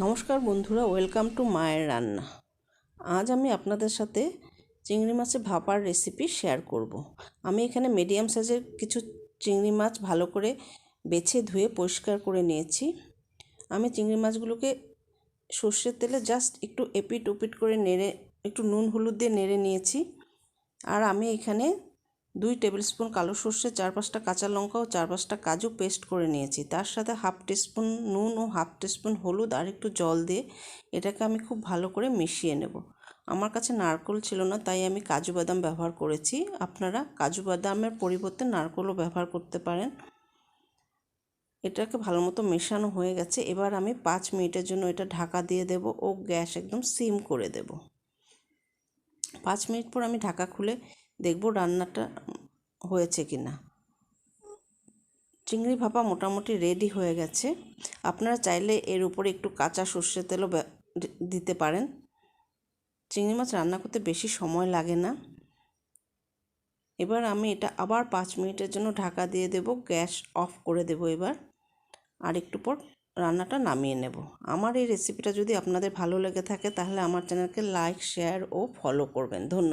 নমস্কার বন্ধুরা, welcome to মায়ের রান্না। আজ আমি আপনাদের সাথে চিংড়ি মাছের ভাপার রেসিপি শেয়ার করব। আমি এখানে মিডিয়াম সাইজের কিছু চিংড়ি মাছ ভালো করে বেছে ধুয়ে পরিষ্কার করে নিয়েছি। আমি চিংড়ি মাছগুলোকে সর্ষের তেলে জাস্ট একটু এপিট ওপিট করে নেড়ে, একটু নুন হলুদ দিয়ে নেড়ে নিয়েছি। আর আমি এখানে দুই টেবিল স্পুন কালো সর্ষে, চার পাঁচটা কাঁচা লঙ্কা ও চার পাঁচটা কাজু পেস্ট করে নিয়েছি। তার সাথে হাফ টিস্পুন নুন ও হাফ টিস্পুন হলুদ আর একটু জল দিয়ে এটাকে আমি খুব ভালো করে মিশিয়ে নেব। আমার কাছে নারকোল ছিল না, তাই আমি কাজু বাদাম ব্যবহার করেছি। আপনারা কাজু বাদামের পরিবর্তে নারকোলও ব্যবহার করতে পারেন। এটাকে ভালো মতো মেশানো হয়ে গেছে। এবার আমি পাঁচ মিনিটের জন্য এটা ঢাকা দিয়ে দেব ও গ্যাস একদম সিম করে দেব। পাঁচ মিনিট পর আমি ঢাকা খুলে দেখব রান্নাটা হয়েছে কি না। চিংড়ি ভাপা মোটামুটি রেডি হয়ে গেছে। আপনারা চাইলে এর উপরে একটু কাঁচা সর্ষের তেলও দিতে পারেন। চিংড়ি মাছ রান্না করতে বেশি সময় লাগে না। এবার আমি এটা আবার পাঁচ মিনিটের জন্য ঢাকা দিয়ে দেব, গ্যাস অফ করে দেব এবার। আর একটু পর রান্নাটা নামিয়ে নেব। আমার এই রেসিপিটা যদি আপনাদের ভালো লেগে থাকে তাহলে আমার চ্যানেলকে লাইক শেয়ার ও ফলো করবেন। ধন্যবাদ।